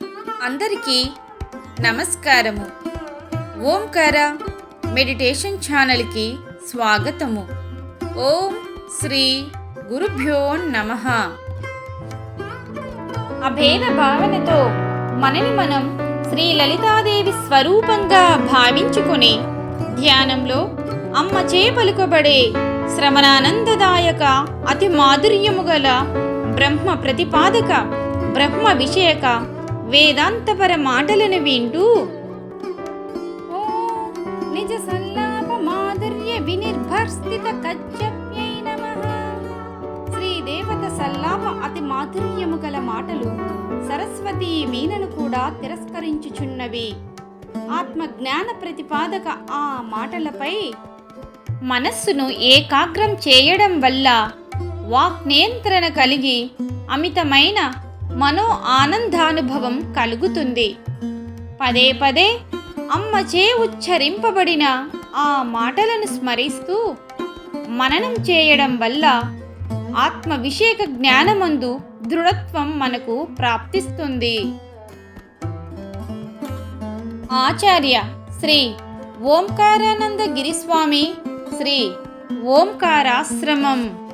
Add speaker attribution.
Speaker 1: అందరికీ నమస్కారము. ఓంకార మెడిటేషన్ ఛానల్కి స్వాగతము. ఓం శ్రీ గురుభ్యో నమ. అభేద భావనతో మనని మనం శ్రీ లలితాదేవి స్వరూపంగా భావించుకుని ధ్యానంలో అమ్మచే పలుకబడే శ్రమణానందదాయక అతి మాధుర్యము గల బ్రహ్మ ప్రతిపాదక బ్రహ్మ విషయక వేదాంతపర మాటలను వింటూ నిజ సల్లాప మాధుర్య వినిర్భర్స్థిత కచ్చప్యై నమః. శ్రీ దేవత సల్లాప అతి మాధుర్యము గల మాటలు సరస్వతి వీణను కూడా తిరస్కరించుచున్నవి. ఆత్మ జ్ఞాన ప్రతిపాదక ఆ మాటలపై మనస్సును ఏకాగ్రం చేయడం వల్ల వాక్ నియంత్రణ కలిగి అమితమైన మనో ఆనందానుభవం కలుగుతుంది. పదే పదే అమ్మచే ఉచ్చరింపబడిన ఆ మాటలను స్మరిస్తూ మననం చేయడం వల్ల ఆత్మవిషేక జ్ఞానమందు దృఢత్వం మనకు ప్రాప్తిస్తుంది. ఆచార్య శ్రీ ఓంకారానంద గిరిస్వామి శ్రీ ఓంకారాశ్రమం.